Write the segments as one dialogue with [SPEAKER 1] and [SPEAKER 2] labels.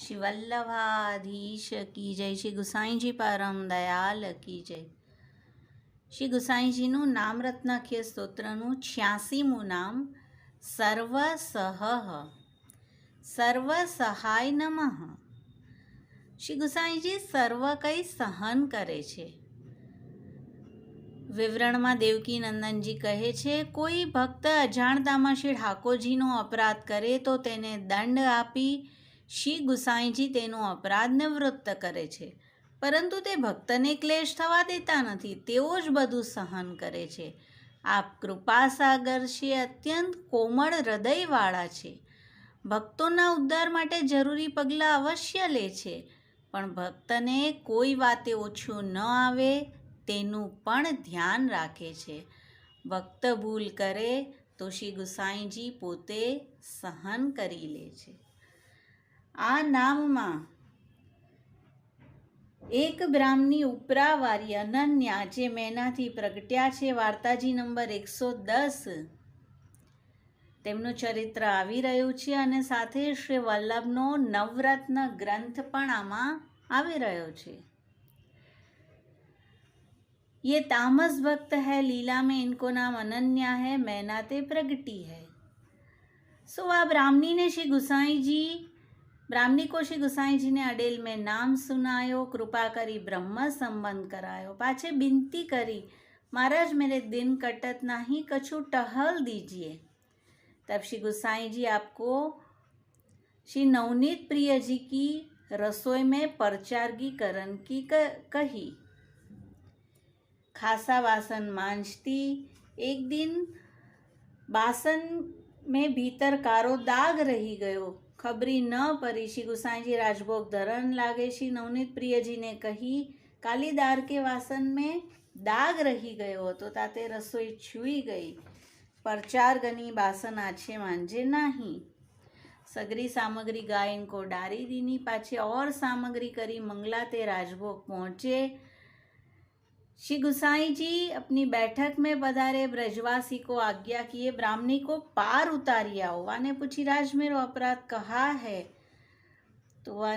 [SPEAKER 1] શ્રી વલ્લભાધીશ કી જય શ્રી ગુસાઈજી પરમ દયાલ કી જય શ્રી ગુસાઈજીનું નામરત્નાખ્ય સ્તોત્રનું છ્યાસીમું નામ સર્વસહ સર્વસહાય સર્વ નમઃ। શ્રી ગુસાઈજી સર્વ કંઈ સહન કરે છે। વિવરણમાં દેવકી નંદનજી કહે છે, કોઈ ભક્ત અજાણતામાં શ્રી ઠાકોરજીનો અપરાધ કરે તો તેને દંડ આપી શ્રી ગુસાઈજી તેનો અપરાધ નિવૃત્ત કરે છે. પરંતુ તે ભક્તને ક્લેશ થવા દેતા નથી, તેઓ જ બધું સહન કરે છે. આપ કૃપાસાગર શ્રી અત્યંત કોમળ હૃદયવાળા છે. ભક્તોના ઉદ્ધાર માટે જરૂરી પગલાં અવશ્ય લે છે, પણ ભક્તને કોઈ વાતે ઓછું ન આવે તેનું પણ ધ્યાન રાખે છે. ભક્ત ભૂલ કરે તો શ્રી ગુસાઈજી પોતે સહન કરી લે છે. આ નામમાં એક બ્રાહ્મની ઉપરાવારી અનન્યા જે મેનાથી પ્રગટ્યા છે વાર્તાજી નંબર એકસો દસ તેમનું ચરિત્ર આવી રહ્યું છે અને સાથે શ્રી વલ્લભનો નવરત્ન ગ્રંથ પણ આમાં આવી રહ્યો છે ये तामस भक्त है लीला में इनको नाम अनन्या है मैनाते प्रगटी है सो आ ब्राह्मणी ने श्री गुसाई जी ब्राह्मणी को श्री गुसाई जी ने अडेल में नाम सुनायो कृपा करी ब्रह्म संबंध करायो पाछे बिनती करी महाराज मेरे दिन कटत नहीं कछु टहल दीजिए तब श्री गुसाई जी आपको श्री नवनीत प्रिय जी की रसोई में परचारगीकरण की कही खासा वासन मांझती एक दिन बासन में भीतर कारो दाग रही गयो खबरी न परी श्री गुसाईजी राजभोग धरण लागे श्री नवनीत प्रियजी ने कही कालीदार के वासन में दाग रही गयो तो ताते रसोई छुई गई परचार गनी बासन आछे मांझे नहीं सगरी सामग्री गाय इनको डारी दीनी पाछे और सामग्री करी मंगला ते राजभोग पहुँचे श्री गुसाई जी अपनी बैठक में पधारे ब्रजवासी को आज्ञा किए, ब्राह्मणी को पार उतारी आओ वाने पूछी राज मेरो अपराध कहा है? तो वह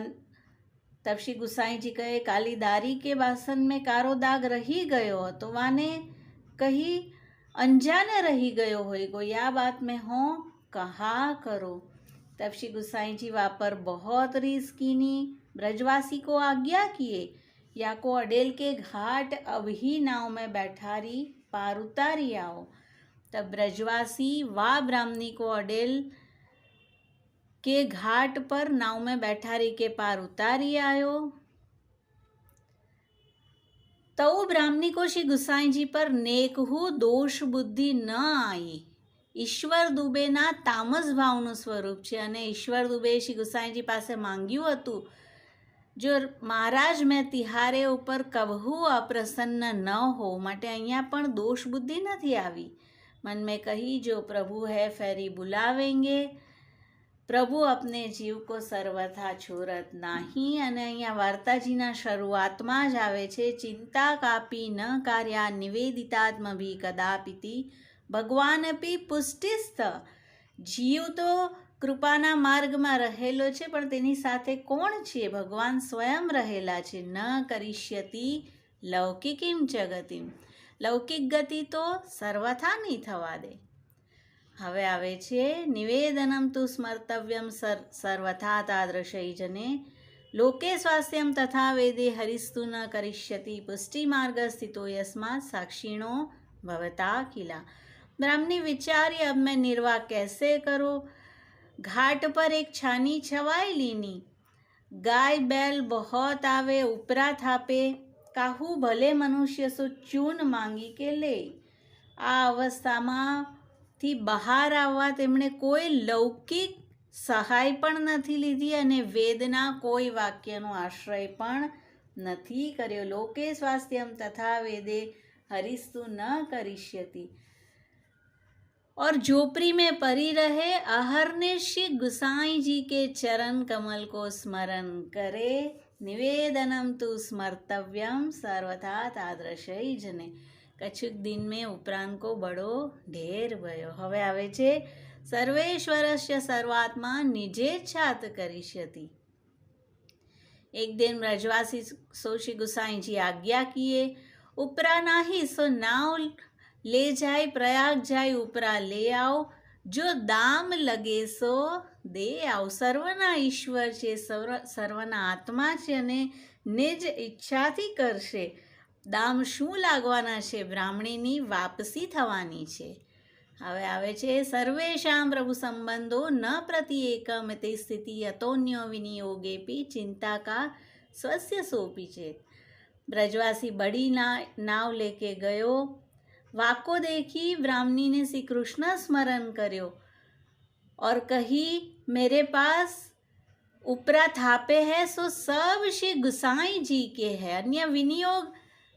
[SPEAKER 1] तब श्री गुसाई जी कहे, कालीदारी के बासन में कारो दाग रही गयो तो वाने कही, अनजाने रही गयो होएगो या बात में हो, कहा करो? तब श्री गुसाई जी वहाँ पर बहुत रीस कीनी, ब्रजवासी को आज्ञा किए। या को अडेल के घाट अभी नाव में बैठारी पार उतारी आओ तब ब्रजवासी वा ब्राह्मणी को अडेल के घाट पर नाव में बैठारी के पार उतारी आयो तो ब्राह्मणी को श्री गुसाई जी पर नेकहु दोष બુદ્ધિ ન આવી ઈશ્વર દુબેના તામસ ભાવનું સ્વરૂપ છે અને ઈશ્વર દુબે શ્રી ગુસાઈજી પાસે માંગ્યું હતું જો મહારાજ મેં તિહારે ઉપર કબહુ અપ્રસન્ન ન હો માટે અહીંયા પણ દોષ બુદ્ધિ નથી આવી. મન મેં કહી, જો પ્રભુ હૈ, ફેરી બુલાવેંગે. પ્રભુ અપને જીવ કો સર્વથા છોરત નહીં. અને અહીંયા વાર્તાજીના શરૂઆતમાં જ આવે છે, ચિંતા કાપી ન કાર્યા નિવેદિતાત્મભી કદાપિતી. ભગવાન અપી પુષ્ટિસ્થ. જીવ તો કૃપાના માર્ગમાં રહેલો છે, પણ તેની સાથે કોણ છે ભગવાન સ્વયં રહેલા છે. ન કરિષ્યતી લૌકિકીમ ચ ગતિમ લૌકિક ગતિ તો સર્વથા નહીં થવા દે. હવે આવે છે નિવેદનમ તું સ્મર્તવ્યમ સર્વથા તાદૃશઈ જને. લોકે સ્વાસ્થ્યમ તથા વેદે હરિસ્તુ ન કરિષ્યતિ. પુષ્ટિ માર્ગ સ્થિતો યસ્માત સાક્ષીણો ભવતા કિલા. બ્રહ્મની વિચારી અબ મેં નિર્વાહ કેસે કરો? ઘાટ પર એક છાની છવાયેલીની ગાય બેલ બહોત આવે, ઉપરા થાપે. કાહુ ભલે મનુષ્ય સુ ચૂન માંગી કે લે. આ અવસ્થામાંથી બહાર આવવા તેમણે કોઈ લૌકિક સહાય પણ નથી લીધી અને વેદના કોઈ વાક્યનો આશ્રય પણ નથી કર્યો. લોકે સ્વાસ્થ્યમ તથા વેદે હરિસ્તુ ન કરિષ્યતી और झोपड़ी में परी रहे आहरने श्री गुसाई जी के चरण कमल को स्मरण करे निवेदनम तु स्मर्तव्यम सर्वथा तादृशय जने કશુંક દિન મેં ઉપરાંત કો બડો ઢેર ભયો હવે આવે છે સર્વેશ્વરસ્ય સર્વાત્મા નિજેચ્છાત કરીષ્યતિ एक दिन ब्रजवासी सो श्री गुसाई जी आज्ञा किए उपरा नाही લે જાય પ્રયાગ જાય ઉપરા લે આવ. જો દામ લગે સો દે આવ. સર્વના ઈશ્વર છે, સર્વ, સર્વના આત્મા છે અને નિજ ઈચ્છાથી કરશે. દામ શું લાગવાના છે? બ્રાહ્મણીની વાપસી થવાની છે. હવે આવે છે સર્વેશામ પ્રભુ સંબંધો ન પ્રતિ એકમ. તે સ્થિતિ અતોન્યો વિનિયોગેપી ચિંતા કા સ્વસ્ય સોપી છે. બ્રજવાસી બળી નાવ લેકે ગયો. गयो वाको देखी ब्राह्मणी ने श्री कृष्ण स्मरण કર્યો और कही मेरे पास उपरा थापे है सो सब श्री गुसाई जी के है અન્ય વિનિયોગ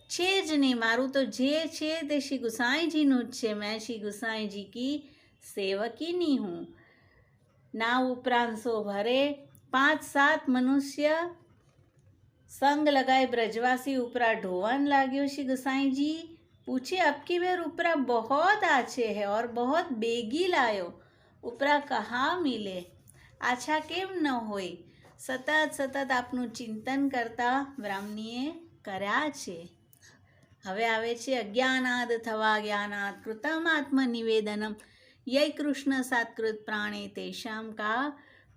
[SPEAKER 1] છે જ નહીં મારું તો જે છે તે શ્રી ગુસાઈજીનું જ છે મેં શ્રી ગુસાઈજી કી સેવકીની હું ના ઉપરાંત સો ભરે પાંચ સાત મનુષ્ય संग लगाए ब्रजवासी उपरा ढोवन लाग्यो श्री गोसाई जी पूछे अब की बेर उपरा बहुत आछे है और बहुत बेगी लायो ઉપરા કહા મિલે આછા કેમ ન હોય સતત સતત આપનું ચિંતન કરતા બ્રાહ્મણીએ કર્યા છે હવે આવે છે અજ્ઞાનાદ થવા જ્ઞાનાદ કૃતમ આત્મનિવેદનમ યય કૃષ્ણ સાત્કૃત પ્રાણે તેષામ કા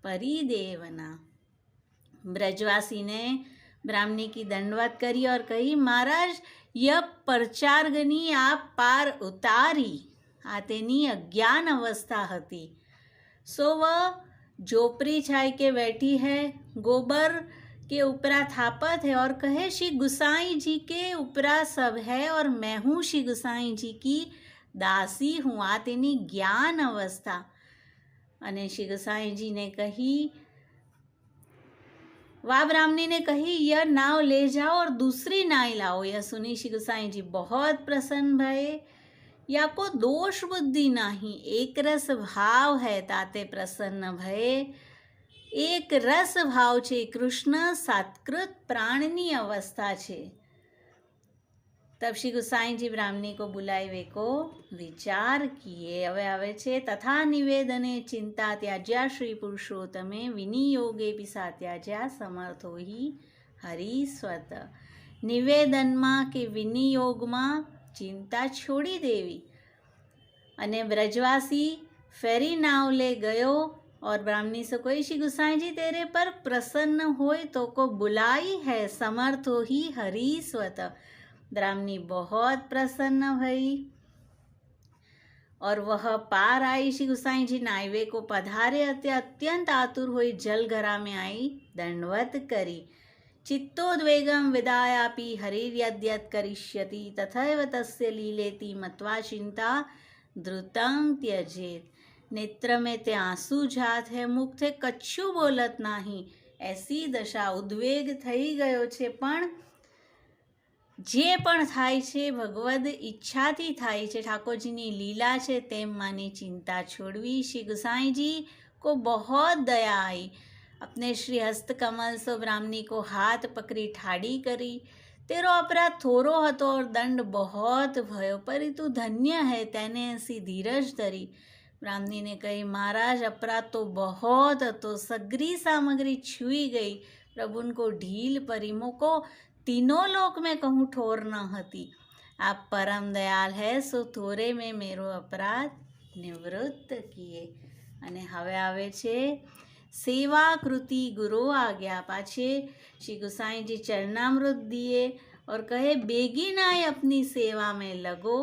[SPEAKER 1] પરિદેવના ब्रजवासी ब्राह्मणी की दंडवत करी और कही महाराज यह પરચાર્ગની આ પાર ઉતારી આ તેની અજ્ઞાન અવસ્થા હતી सो वह झोपड़ी छाई के बैठी है गोबर के ऊपरा थापत है और कहे श्री गुसाई जी के ऊपरा सब है और मैं हूँ श्री गुसाई जी की દાસી હું આ તેની જ્ઞાન અવસ્થા અને શ્રી ગુસાઈજીને કહી वाह ब्राह्मणी ने कही यह नाव ले जाओ और दूसरी नाव लाओ यह सुनी श्री गुसाई जी बहुत प्रसन्न भये या को दोष बुद्धि नहीं एक रस भाव है ताते प्रसन्न भये એક રસ ભાવ છે કૃષ્ણ સાત્કૃત પ્રાણની અવસ્થા છે तब श्री गुसाई जी ब्राह्मणी को बुलाए वे को विचार किए હવે આવે છે તથા નિવેદને ચિંતા ત્યાજ્યા શ્રી પુરુષોત્તમે વિનિયોગે પિસા ત્યાજ્યા સમર્થો હિ હરિસ્વત નિવેદનમાં કે વિનિયોગમાં ચિંતા છોડી દેવી અને ब्रजवासी फेरी नाव ले गयो और ब्राह्मणी से कोई श्री गुसाई जी तेरे पर प्रसन्न होय तो को बुलाई है समर्थ हो ही हरिस्वत ब्राह्मणी बहुत प्रसन्न भई और वह पार आई श्री गुसाई जी नाइवे को पधारे अत्य अत्यंत आतुर हुई जल घरा में आई दंडवत करी चित्तोद्वेगम विदायापि हरिर्यद्यत करिष्यति तथैव तस्य लीलेति मत्वा चिंता द्रुतम त्यजेत नेत्र में ते आंसू जात है मुख थे કચ્છું બોલત નહીં એસી દશા ઉદ્વેગ થઈ ગયો છે પણ જે પણ થાય છે ભગવદ ઈચ્છાથી થાય છે ઠાકોરજીની લીલા છે તેમ માની ચિંતા છોડવી શ્રી गुसाई जी को बहुत दया आई अपने श्री हस्त कमल सो ब्राह्मणी को हाथ पकड़ी ठाड़ी करी तेरो अपराध થોરો હતો और दंड बहुत भयो परंतु धन्य है તેને એસી ધીરજ ધરી બ્રાહ્મણીને કહી મહારાજ अपराध तो बहुत હતો સગરી સામગ્રી छुई गई प्रभु को ढील परी मोको तीनों लोक में कहूँ ठोर न હતી आप परम दयाल है सो થોરે મેં મેરો અપરાધ નિવૃત્ત કિએ અને હવે આવે છે સેવા કૃતિ ગુરુ આજ્ઞા પાછે શ્રી गुसाई जी चरणामृत दिए और कहे बेगी नाय अपनी सेवा में लगो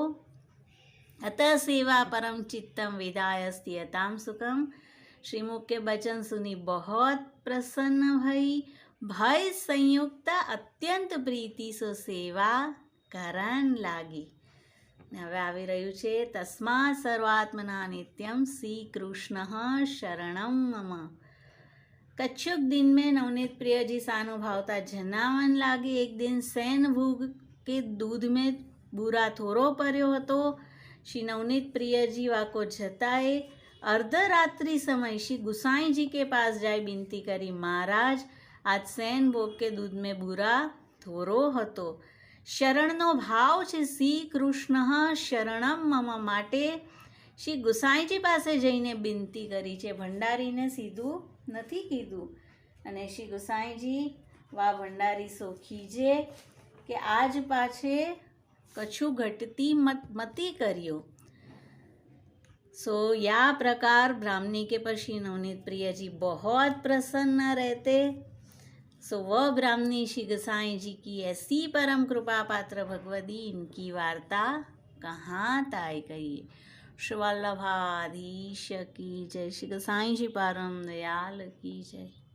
[SPEAKER 1] अतः सेवा परम चित्तम विदायस्ति अताम सुखम श्रीमुख के वचन सुनी बहुत प्रसन्न भई ભય સંયુક્ત અત્યંત પ્રીતિસો સેવા કરણ લાગી. હવે આવી રહ્યું છે તસ્મા સર્વાત્મના નિત્યમ શ્રી કૃષ્ણ શરણમ મમ. કચ્છુક દિન મેં નવનીત પ્રિયજી સાનુભાવતા જનાવન લાગી. એક દિન સૈન ભૂગ કે દૂધ મેં બુરા થોરો પર્યો હતો. શ્રી નવનીત પ્રિયજી વાકો જતાએ અર્ધરાત્રિ સમય શ્રી ગુસાઈજી કે પાસ જાય બિનતી કરી મહારાજ આજ સૈન ભોગ કે દૂધ મેં બુરા થોરો હતો. શરણનો ભાવ છે શ્રી કૃષ્ણ શરણમ મમ માટે. શ્રી ગુસાઈજી પાસે જઈને બિનતી કરી છે. ભંડારીને સીધું નથી કીધું. અને શ્રી ગુસાઈજી વા ભંડારી સોખી સોખીજે કે આજ પાછે કછું ઘટતી મત, મતી કર્યો. સો યા પ્રકાર બ્રાહ્મણી કે પછી નવનીત પ્રિયજી બહુ પ્રસન્ન રહેતે. सो वह ब्राह्मणी श्री गोसाई जी की ऐसी परम कृपा पात्र भगवती, इनकी वार्ता कहाँ ताय कही? श्री वल्लभाधीश की जय। श्री गोसाई जी, परम दयाल की जय।